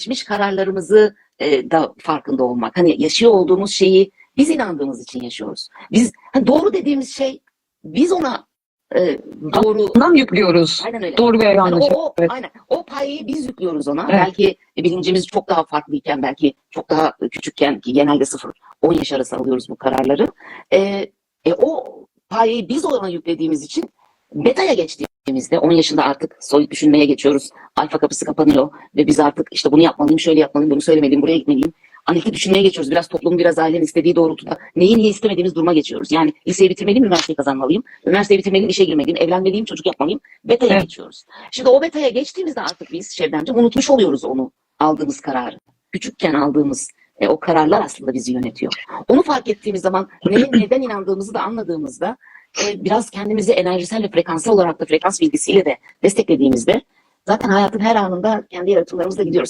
geçmiş kararlarımızı e, da farkında olmak. Hani yaşıyor olduğumuz şeyi biz inandığımız için yaşıyoruz. Biz hani doğru dediğimiz şey biz ona e, doğru Bundan yüklüyoruz. aynen öyle. Doğru veya Yani yanlış. o, o, Evet. aynen. o payı biz yüklüyoruz ona. Evet. Belki bilincimiz çok daha farklıyken, belki çok daha küçükken ki genelde 0-10 yaş arası alıyoruz bu kararları. E, e, o payı biz ona yüklediğimiz için beta'ya geçtiğimizde 10 yaşında artık soyut düşünmeye geçiyoruz. Alfa kapısı kapanıyor ve biz artık işte bunu yapmalıyım, şöyle yapmalıyım, bunu söylemeliyim, buraya gitmeliyim. Analitik düşünmeye geçiyoruz. Biraz toplumun, biraz ailenin istediği doğrultuda neyi niye istemediğimiz duruma geçiyoruz. Yani liseyi bitirmeliyim, üniversiteyi kazanmalıyım. Üniversiteyi bitirmeliyim, işe girmeliyim, evlenmeliyim, çocuk yapmalıyım. Beta'ya Evet. geçiyoruz. Şimdi o beta'ya geçtiğimizde artık biz Şevdemciğim unutmuş oluyoruz onu aldığımız kararı. Küçükken aldığımız e, o kararlar aslında bizi yönetiyor. Onu fark ettiğimiz zaman neye, neden inandığımızı da anladığımızda biraz kendimizi enerjisel ve frekansal olarak da frekans bilgisiyle de desteklediğimizde zaten hayatın her anında kendi yaratımlarımızla gidiyoruz.